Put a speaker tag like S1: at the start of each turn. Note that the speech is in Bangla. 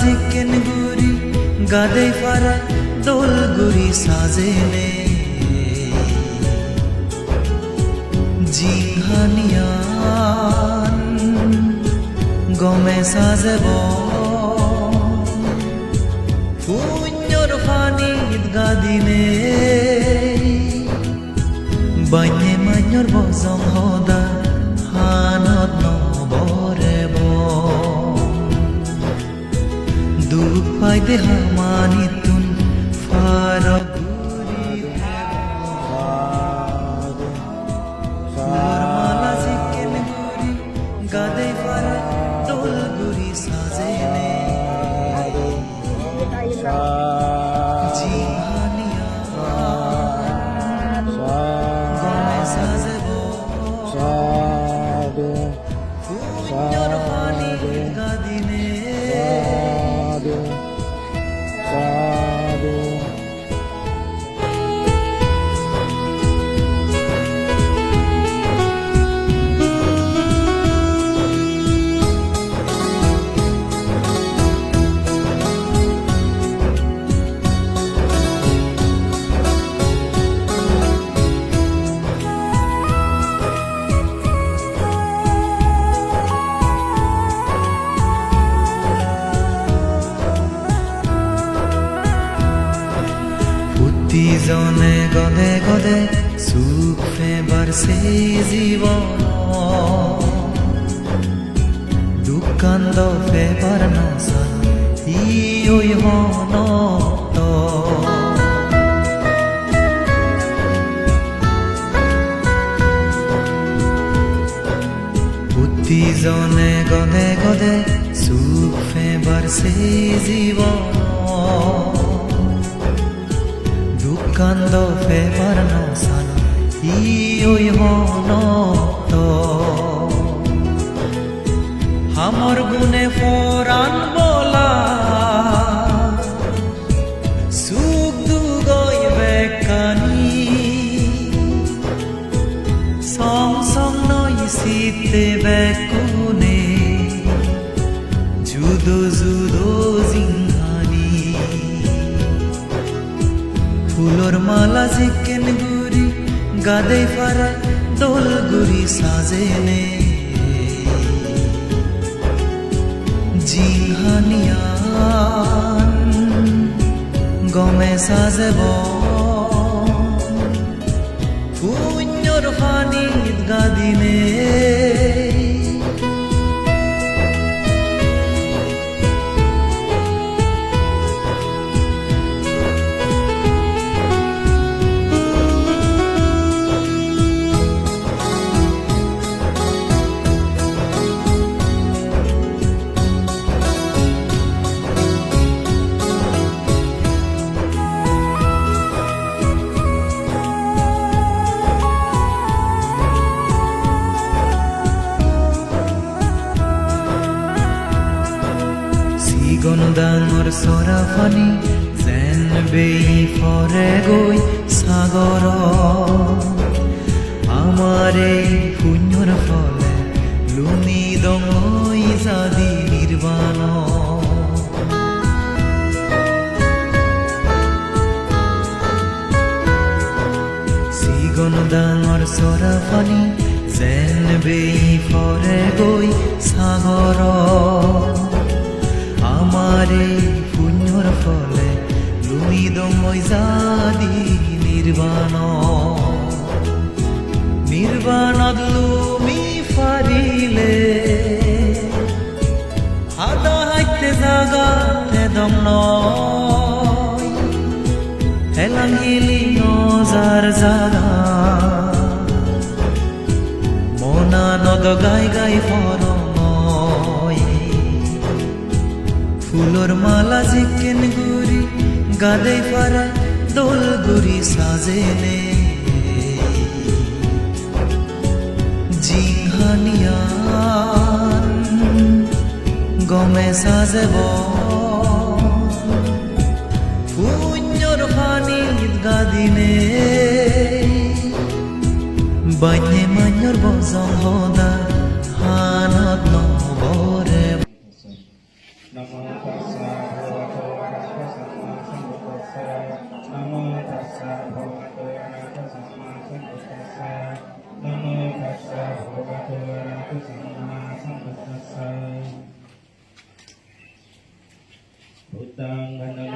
S1: জিকেন গুরি গাদে ফারা দোল গুরি সাজেনে জিহানিয়ান, গমে সাজেব। পুণ্যর ফানিত গাদিনে বান্যে মান্যর বজং হদা हमारी প্ৰতিজনে গদে গদে সুখ সেই জীৱন দুকান্দ ফেবাৰ নচান ই মনত প্ৰতিজনে গদে গদে সুখ সেই জীৱন দুকান্দ ফেবার নসান ই ওই মনত হামর গুনে ফরান বলা। সুখ দুগই বেকানি সং সং নই শীতে বেকুনে জুদো গাদে ফারা দোল গুরি সাজেনে জিহানিয়ান গমে সাজেব। পুণ্যর ফানিত গাদিনে ডাঙৰ চৰাফানি যেন বেই ফৰে গৈ সাগৰ আমাৰ শূন্যৰ ফলে লুনি দঙৈ জাদি নিৰ্বাণ সিগন ডাঙৰ চৰাফানি যেন বেই ফৰে গৈ সাগৰ ফলে লুই দমই জাদি নির্বাণ। নির্বাণত লুমি ফারিলে হাদা হাইতে জাগাতে দম নয়। হেলান নজার জাগা। মনা নদ গাই গাই ফরময় ফুলর মালা জিকেন গুরি গাদে ফারা দোল গুরি সাজেনে। জিহানিয়ান গমে সাজেব। পুণ্যর ফানিত গাদিনে বান্যে মান্যর বজং হদা হানত นะ
S2: โมตัสสะภคะโตอะระหะสัมมาสัมพุทธัสสะนะมัสสะภคะโตอะระหะสัมมาสัมพุทธัสสะนะมัสสะภคะโตอะระหะสัมมาสัมพุทธัสสะพุทธังวัน